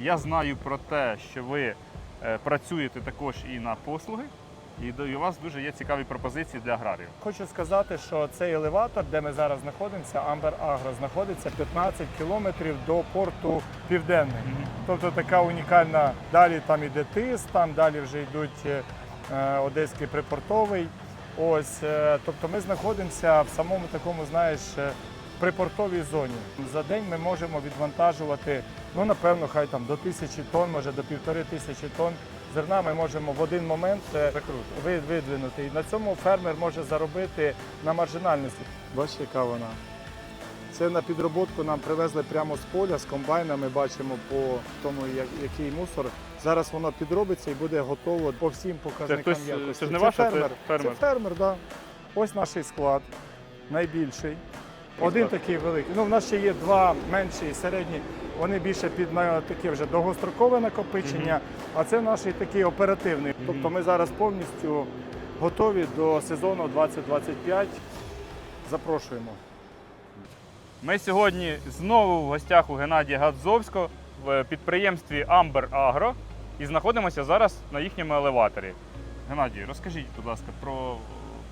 Я знаю про те, що ви е, працюєте також і на послуги, і до- у вас дуже є цікаві пропозиції для аграріїв. Хочу сказати, що цей елеватор, де ми зараз знаходимося, Амбер Агро, знаходиться 15 кілометрів до порту Південний. Тобто така унікальна. Далі там іде тис, там далі вже йдуть е, е, Одеський припортовий. Ось, е, тобто ми знаходимося в самому такому, знаєш, припортовій зоні. За день ми можемо відвантажувати, ну напевно, хай там до тисячі тонн, може до півтори тисячі тонн зерна. Ми можемо в один момент е, Це видвинути. І на цьому фермер може заробити на маржинальності. Бачите, яка вона. Це на підроботку нам привезли прямо з поля, з комбайна. Ми бачимо по тому, як- який мусор. Зараз воно підробиться і буде готово по всім показникам хтось, якості. це ж не ваше, це фермер. фермер. Це фермер, так. Да. Ось наш склад, найбільший. Один такий великий. Ну, в нас ще є два менші і середні. Вони більше під на таке вже довгострокове накопичення, а це наш такий оперативний. Тобто ми зараз повністю готові до сезону 2025. Запрошуємо. Ми сьогодні знову в гостях у Геннадія Гадзовського в підприємстві Амбер Агро і знаходимося зараз на їхньому елеваторі. Геннадій, розкажіть, будь ласка, про,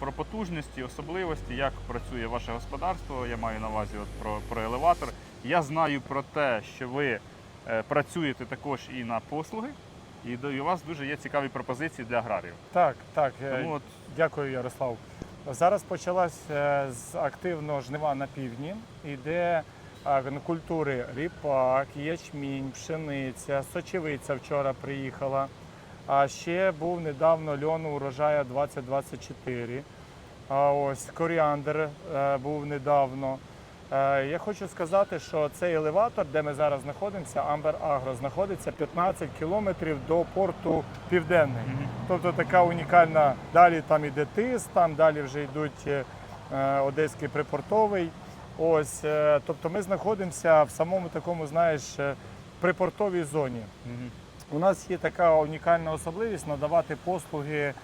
про потужності, особливості, як працює ваше господарство. Я маю на увазі от про, про елеватор. Я знаю про те, що ви е, працюєте також і на послуги, і, до- і у вас дуже є цікаві пропозиції для аграріїв. Так, так. е, Тому от Дякую, Ярослав. Зараз почалась е, з активно жнива на півдні, іде культури ріпак, ячмінь, пшениця, сочевиця вчора приїхала. А ще був недавно льон урожаю 2024. А ось коріандр е, був недавно. Е, Я хочу сказати, що цей елеватор, де ми зараз знаходимося, Амбер Агро, знаходиться 15 кілометрів до порту Південний. Тобто така унікальна. Далі там іде тис, там далі вже йдуть е, Одеський припортовий. Ось, тобто ми знаходимося в самому такому, знаєш, припортовій зоні. У нас є така унікальна особливість надавати послуги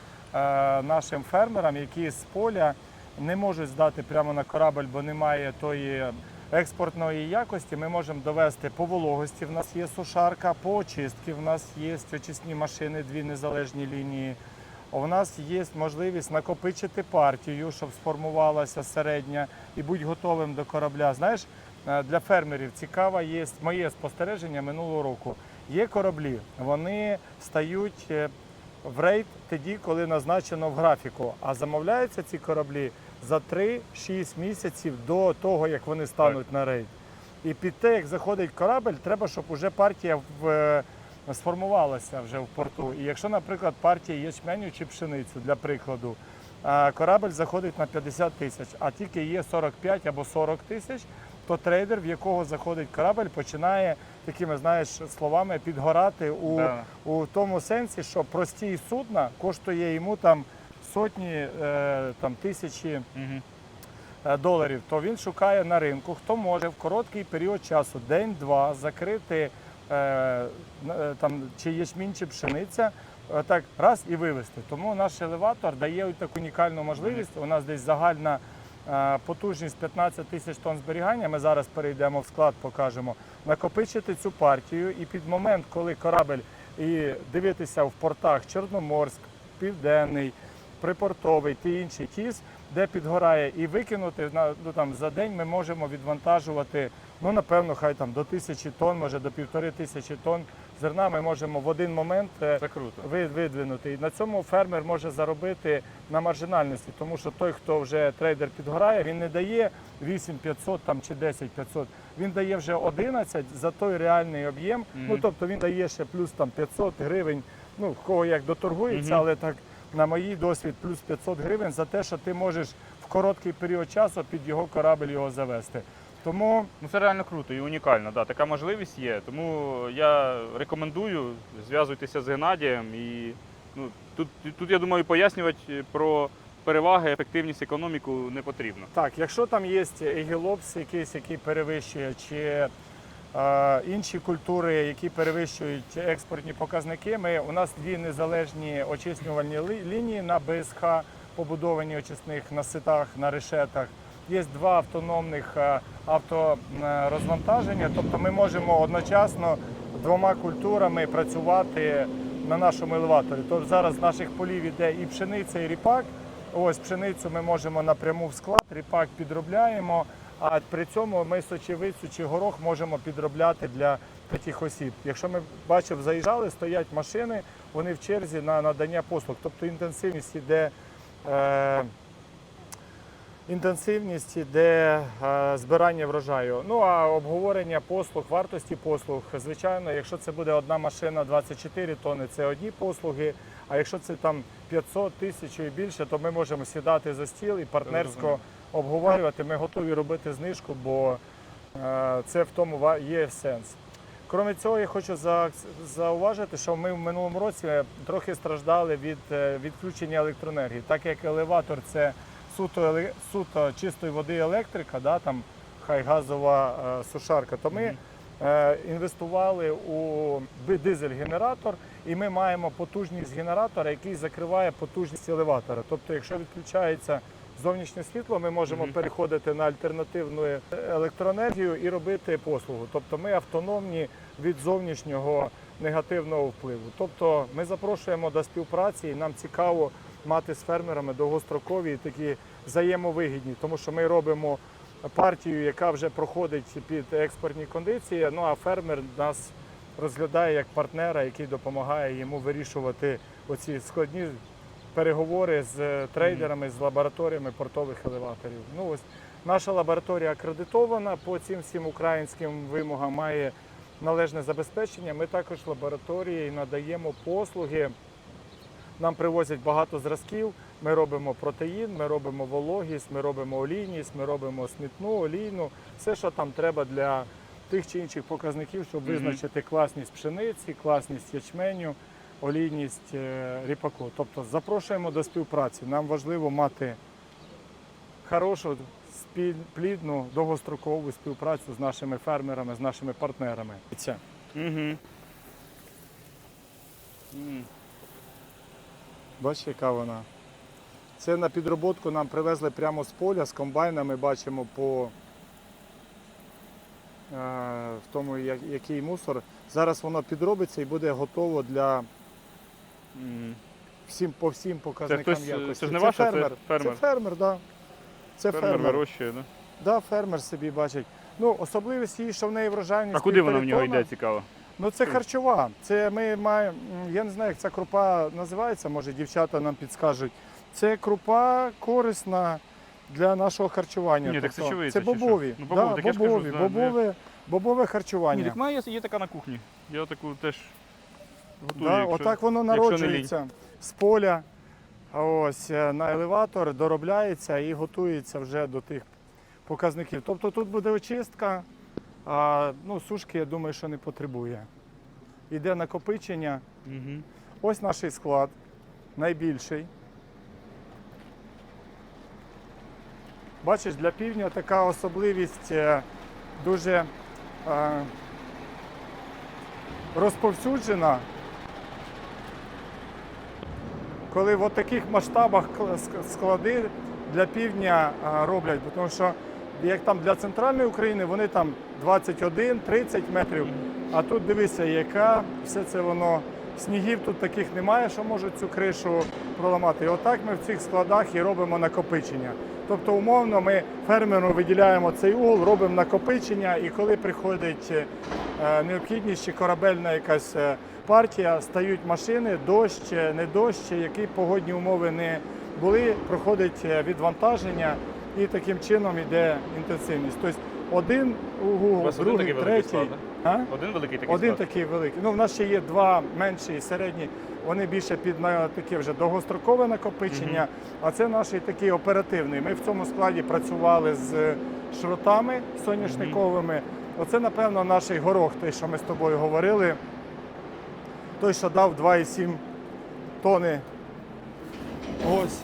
нашим фермерам, які з поля не можуть здати прямо на корабль, бо немає тої експортної якості. Ми можемо довести по вологості. В нас є сушарка, по очистки. В нас є очисні машини, дві незалежні лінії. У нас є можливість накопичити партію, щоб сформувалася середня і будь готовим до корабля. Знаєш, е, для фермерів цікаве є моє спостереження минулого року. Є кораблі, вони стають е, в рейд тоді, коли назначено в графіку. А замовляються ці кораблі за 3-6 місяців до того, як вони стануть на рейд. І під те, як заходить корабль, треба, щоб уже партія в, е, сформувалася вже в порту. І якщо, наприклад, партія ячменю чи пшеницю, для прикладу, а корабль заходить на 50 тисяч, а тільки є 45 або 40 тисяч, то трейдер, в якого заходить корабль, починає такими знаєш словами підгорати у, Да. у тому сенсі, що простій судна коштує йому там сотні е, там, тисячі е, доларів, то він шукає на ринку, хто може в короткий період часу, день-два, закрити е, е, там, чи ячмінь, чи пшениця, е, так раз і вивезти. Тому наш елеватор дає таку унікальну можливість. У нас десь загальна потужність 15 тисяч тонн зберігання. Ми зараз перейдемо в склад, покажемо. Накопичити цю партію і під момент, коли корабель і дивитися в портах Чорноморськ, Південний, Припортовий та інший тіс, де підгорає, і викинути ну, там за день ми можемо відвантажувати. Ну напевно, хай там до тисячі тонн, може до півтори тисячі тонн зерна. Ми можемо в один момент е, Це круто. видвинути. І на цьому фермер може заробити на маржинальності, тому що той, хто вже трейдер підгорає, він не дає 8500 там чи 10500, він дає вже 11 за той реальний об'єм. Ну тобто він дає ще плюс там 500 гривень. Ну в кого як доторгується, Мгм. але так на моїй досвід плюс 500 гривень за те, що ти можеш в короткий період часу під його корабль його завести. Тому Ну це реально круто і унікально. Да, така можливість є. Тому я рекомендую зв'язуйтеся з Геннадієм. І ну, тут, тут я думаю, пояснювати про переваги, ефективність, економіку не потрібно. Так, якщо там є егілопс якийсь, який перевищує, чи е, інші культури, які перевищують експортні показники, ми, у нас дві незалежні очиснювальні лінії на БСХ, побудовані очисних на ситах, на решетах. Є два автономних е, авторозвантаження, тобто ми можемо одночасно двома культурами працювати на нашому елеваторі. Тобто зараз з наших полів іде і пшениця, і ріпак. Ось пшеницю ми можемо напряму в склад, ріпак підробляємо, а при цьому ми сочевицю чи горох можемо підробляти для таких осіб. Якщо ми бачив, заїжджали, стоять машини, вони в черзі на надання послуг. Тобто інтенсивність іде. Е, Інтенсивність іде е, збирання врожаю. Ну а обговорення послуг, вартості послуг, звичайно, якщо це буде одна машина 24 тонни, це одні послуги. А якщо це там 500 тисяч і більше, то ми можемо сідати за стіл і партнерсько обговорювати. Ми готові робити знижку, бо е, це в тому є сенс. Крім цього, я хочу зауважити, що ми в минулому році трохи страждали від е, відключення електроенергії, так як елеватор це суто, суто чистої води електрика, да, там хай газова е, сушарка, то ми е, інвестували у дизель-генератор, і ми маємо потужність генератора, який закриває потужність елеватора. Тобто, якщо відключається зовнішнє світло, ми можемо Мгм. переходити на альтернативну електроенергію і робити послугу. Тобто ми автономні від зовнішнього негативного впливу. Тобто ми запрошуємо до співпраці, і нам цікаво мати з фермерами довгострокові такі взаємовигідні, тому що ми робимо партію, яка вже проходить під експортні кондиції. Ну а фермер нас розглядає як партнера, який допомагає йому вирішувати оці складні переговори з е, трейдерами, з лабораторіями портових елеваторів. Ну ось наша лабораторія акредитована по цим всім українським вимогам, має належне забезпечення. Ми також лабораторії надаємо послуги. Нам привозять багато зразків. Ми робимо протеїн, ми робимо вологість, ми робимо олійність, ми робимо смітну, олійну, все, що там треба для тих чи інших показників, щоб визначити класність пшениці, класність ячменю, олійність е, ріпаку. Тобто запрошуємо до співпраці. Нам важливо мати хорошу, плідну, довгострокову співпрацю з нашими фермерами, з нашими партнерами. Це. Угу. Бачиш, яка вона. Це на підроботку нам привезли прямо з поля, з комбайнами бачимо по е, в тому, який мусор. Зараз воно підробиться і буде готово для всім, по всім показникам хтось, е, якості. це ж не ваше, це фермер. фермер? Це фермер, да. Це Фермер фермер. вирощує, да? Да, фермер собі бачить. Ну, особливість її, що в неї врожайність. А куди вона в нього йде, цікаво? Ну це харчова. Це ми маємо. Я не знаю, як ця крупа називається, може дівчата нам підскажуть. Це крупа корисна для нашого харчування. Ні, так Тобто це чи що? бобові. Ну, бобові, да, так я ж кажу, бобові, да, бобове, бобове Ні, харчування. так має є така на кухні. Я таку теж готую. Да, якщо- отак воно якщо не лінь. народжується з поля. а Ось е, на елеватор доробляється і готується вже до тих показників. Тобто тут буде очистка, а ну, сушки, я думаю, що не потребує. Іде накопичення. Мгм. Ось наш склад, найбільший. Бачиш, для півдня така особливість е, дуже е, розповсюджена. Коли в таких масштабах склади для півдня е, роблять, тому що як там для центральної України вони там 21-30 метрів, а тут дивися, яка все це воно. Снігів тут таких немає, що можуть цю кришу проламати. І отак ми в цих складах і робимо накопичення. Тобто, умовно, ми фермеру виділяємо цей угол, робимо накопичення, і коли приходить е, необхідність чи корабельна якась е, партія, стають машини, дощ, е, не дощ, які погодні умови не були, проходить відвантаження і таким чином йде інтенсивність. Тобто один У один другий, великий третій. склад, А? Один великий такий Один склад? такий великий. Ну, в нас ще є два менші і середні. Вони більше під на таке вже довгострокове накопичення, а це наш і такий оперативний. Ми в цьому складі працювали з шротами соняшниковими. Оце, напевно, наш горох, той, що ми з тобою говорили. Той, що дав 2,7 тони. Ось.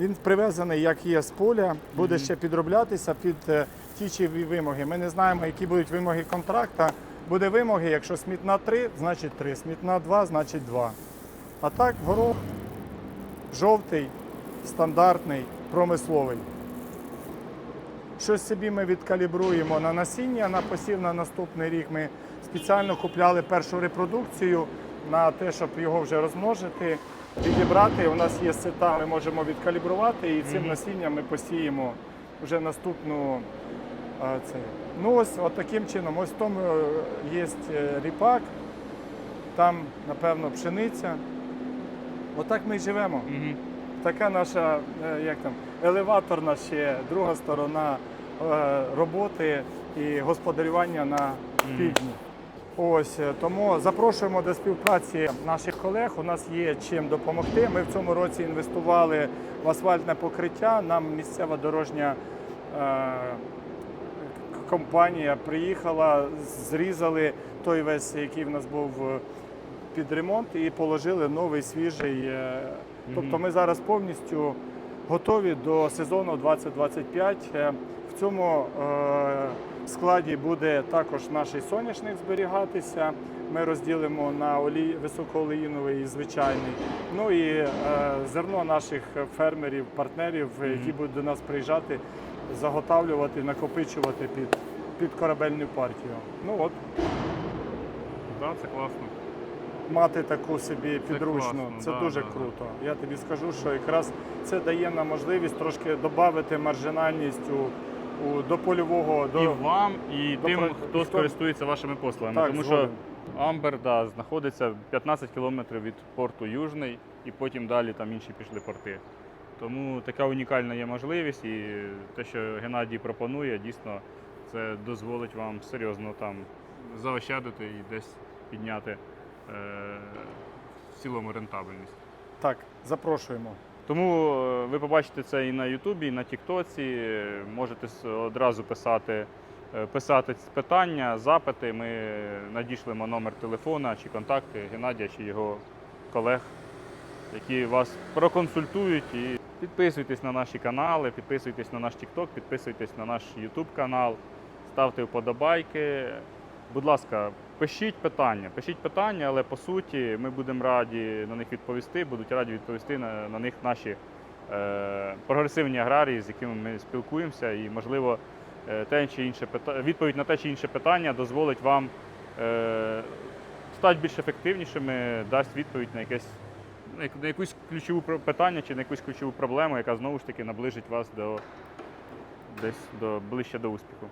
Він привезений, як є з поля, буде ще підроблятися під е, ті чи вимоги. Ми не знаємо, які будуть вимоги контракта. Буде вимоги, якщо смітна 3, значить 3, смітна 2, значить 2. А так горох жовтий, стандартний, промисловий. Щось собі ми відкалібруємо на насіння, на посів на наступний рік. Ми спеціально купляли першу репродукцію на те, щоб його вже розмножити, відібрати. У нас є сета, ми можемо відкалібрувати і цим насінням ми посіємо вже наступну. Це. Ну ось от таким чином. Ось в тому е, є ріпак, там, напевно, пшениця. Отак ми й живемо. Угу. Така наша е, як там, елеваторна ще друга сторона е, роботи і господарювання на півдні. Ось е, тому запрошуємо до співпраці наших колег. У нас є чим допомогти. Ми в цьому році інвестували в асфальтне покриття. Нам місцева дорожня е, компанія приїхала, зрізали той весь, який в нас був е, під ремонт, і положили новий свіжий. е, Тобто ми зараз повністю готові до сезону 2025. Е, В цьому е, складі буде також наш соняшник зберігатися. Ми розділимо на олій, високоолеїновий і звичайний. Ну і е, зерно наших фермерів, партнерів, які будуть до нас приїжджати, заготавлювати, накопичувати під, під корабельну партію. Ну от, Так, це класно. мати таку собі підручну, класно, це да, дуже да, да. круто. Я тобі скажу, що якраз це дає нам можливість трошки додати маржинальність у, у до польового до І вам, і до тим, про- хто хто- скористується вашими послугами. Так, Тому згоден. що Амбер да, знаходиться 15 кілометрів від порту Южний, і потім далі там інші пішли порти. Тому така унікальна є можливість, і те, що Геннадій пропонує, дійсно це дозволить вам серйозно там заощадити і десь підняти е, в цілому рентабельність. так, запрошуємо. Тому е, ви побачите це і на Ютубі, і на Тіктоці. Можете одразу писати, е, писати питання, запити. Ми надішлемо номер телефона чи контакти Геннадія чи його колег, які вас проконсультують. І підписуйтесь на наші канали, підписуйтесь на наш Тікток, підписуйтесь на наш Ютуб канал, ставте вподобайки. Будь ласка, пишіть питання, пишіть питання, але по суті ми будемо раді на них відповісти, будуть раді відповісти на, на них наші е, прогресивні аграрії, з якими ми спілкуємося, і можливо е, те чи інше пита... відповідь на те чи інше питання дозволить вам е, стати більш ефективнішими, дасть відповідь на якесь на якусь ключову питання чи на якусь ключову проблему, яка знову ж таки наближить вас до десь до ближче до успіху.